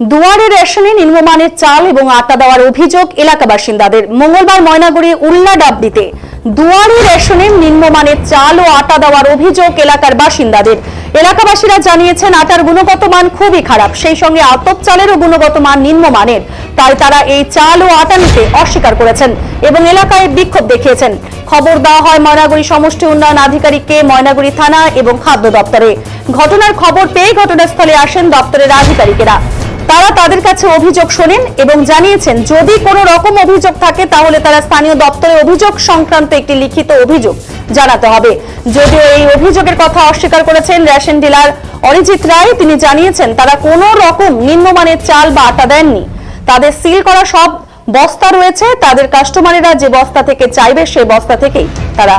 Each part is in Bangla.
দুয়ারে রেশনে নিম্নমানের চাল এবং আটা দেওয়ার অভিযোগ এলাকা বাসিন্দাদের মঙ্গলবার ময়নাগুড়ি উল্লা ডাবডিতে দুয়ারে রেশনের নিম্নমানের চাল ও আটা দেওয়ার অভিযোগ এলাকার বাসিন্দাদের। এলাকাবাসীরা জানিয়েছেন, আটার গুণগত মান খুবই খারাপ, সেই সঙ্গে আতপ চালেরও গুণগত মান নিম্নমানের, তাই তারা এই চাল ও আটা নিতে অস্বীকার করেছেন এবং এলাকায় বিক্ষোভ দেখিয়েছেন। খবর দেওয়া হয় ময়নাগুড়ি সমষ্টি উন্নয়ন আধিকারিককে ময়নাগুড়ি থানা এবং খাদ্য দপ্তরে। ঘটনার খবর পেয়ে ঘটনাস্থলে আসেন দপ্তরের আধিকারিকেরা। তারা তাদের কাছে অভিযোগ শোনেন এবং জানিয়েছেন, যদি কোনো রকম অভিযোগ থাকে, তাহলে তারা স্থানীয় দপ্তরে অভিযোগ সংক্রান্ত একটি লিখিত অভিযোগ জানাতে হবে। যদিও এই অভিযোগের কথা অস্বীকার করেছেন রেশন ডিলার অরিজিৎ রায়, তিনি জানিয়েছেন, তারা কোনো রকম নিম্নমানের চাল বা আটা দেননি। তাদের সিল করা সব বস্তা রয়েছে, তাদের কাস্টমারেরা যে বস্তা থেকে চাইবে সেই বস্তা থেকেই তারা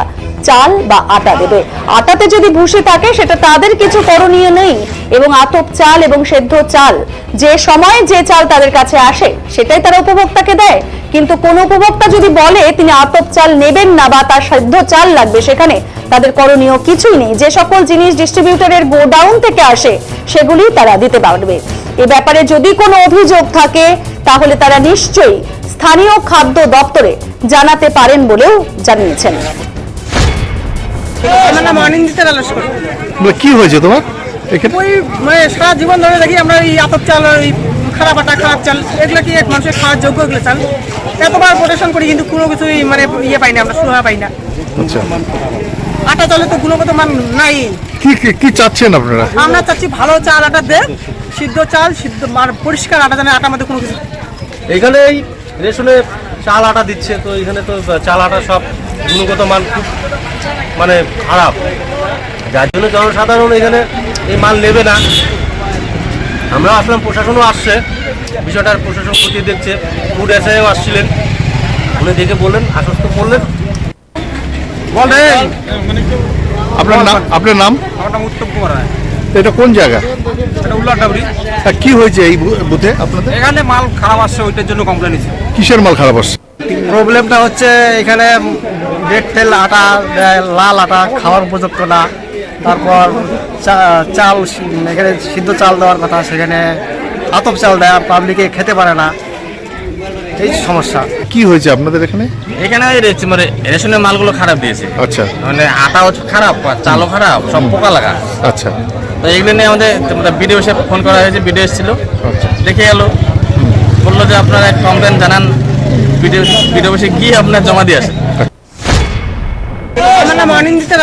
চাল বা আটা দেবে। আটাতে যদি ভুসি থাকে, সেটা তাদের কিছু করণীয় নেই। এবং আতপ চাল এবং সেদ্ধ চাল, যে সময় যে চাল তাদের কাছে আসে, সেটাই তারা উপভোক্তাকে দেয়। কিন্তু কোন উপভোক্তা যদি বলে, তিনি আতপ চাল নেবেন না বা তার সেদ্ধ চাল লাগবে সেখানে, তাদের করণীয় কিছুই নেই। যে সকল জিনিস ডিস্ট্রিবিউটরের গোডাউন থেকে আসে, সেগুলি তারা দিতে পারবে। এ ব্যাপারে যদি কোনো অভিযোগ থাকে, তাহলে তারা নিশ্চয়ই স্থানীয় খাদ্য দপ্তরে জানাতে পারেন বলেও জানিয়েছেন। আমার নাম অনিন্দিতা লস্কর মানে কি হয়েছে তোমার? ওই মানে সারা জীবন ধরে দেখি আমরা এই আতপ চাল এই খারাপ আটা খারাপ চাল এগুলো কি এক মানুষের খাওয়ার যোগ্য এগুলো চাল? এতবার প্রোটেকশন করি কিন্তু কোনো কিছুই মানে ইয়ে পাই না আমরা সুহা পাই না। আচ্ছা। আটা চালে তো গুণগত মান নাই। কি কি- কি চাচ্ছেন আপনারা? আমরা চাচ্ছি ভালো চাল আটা দে সিদ্ধ চাল সিদ্ধ আর পরিষ্কার আটা জানে আটার মধ্যে কোনো কিছু এখানে এই রেশনে চাল আটা দিচ্ছে তো এখানে তো চাল আটা সব গুণগত মান খুব মানে খারাপ। যার জন্য জনসাধারণ এখানে এই মাল নেবে না। আমরা আসলাম প্রশাসনও আসছে। বিষয়টার প্রশাসন খতিয়ে দেখছে। ফুড এসআইও আসছিলেন। উনি দেখে বললেন আশ্বস্ত করলেন। বলেন আপনার নাম আপনার নাম? আমার নাম উত্তম কুমার রায়। এটা কোন জায়গা? এটা উল্লার ডাবরি আর কি হয়েছে এই বুথে আপনাদের? এখানে মাল খারাপ আসছে ওইটার জন্য কমপ্লেন কিসের মাল খারাপ আসছে? প্রবলেমটা হচ্ছে এখানে রেড তেল আটা লাল আটা খাওয়ার উপযুক্ত না। তারপর চা- চাল এখানে সিদ্ধ চাল দেওয়ার কথা সেখানে আতপ চাল দেয় পাবলিকে খেতে পারে না। এই সমস্যা। কি হয়েছে আপনাদের এখানে? এখানে ওই রেচ- মানে রেশনের মালগুলো খারাপ দিয়েছে। আচ্ছা। মানে আটাও খারাপ চালও খারাপ সব পোকা লাগা। আচ্ছা। তো এগুলো নিয়ে আমাদের বিডিও ফোন করা হয়েছে বিডিও এসেছিল। আচ্ছা। দেখে গেল। বলল যে আপনারা কমপ্লেন জানান। বিডিও অফিসে গিয়ে আপনার জমা দিয়ে আসেন? আমার নাম অনিন্দিতা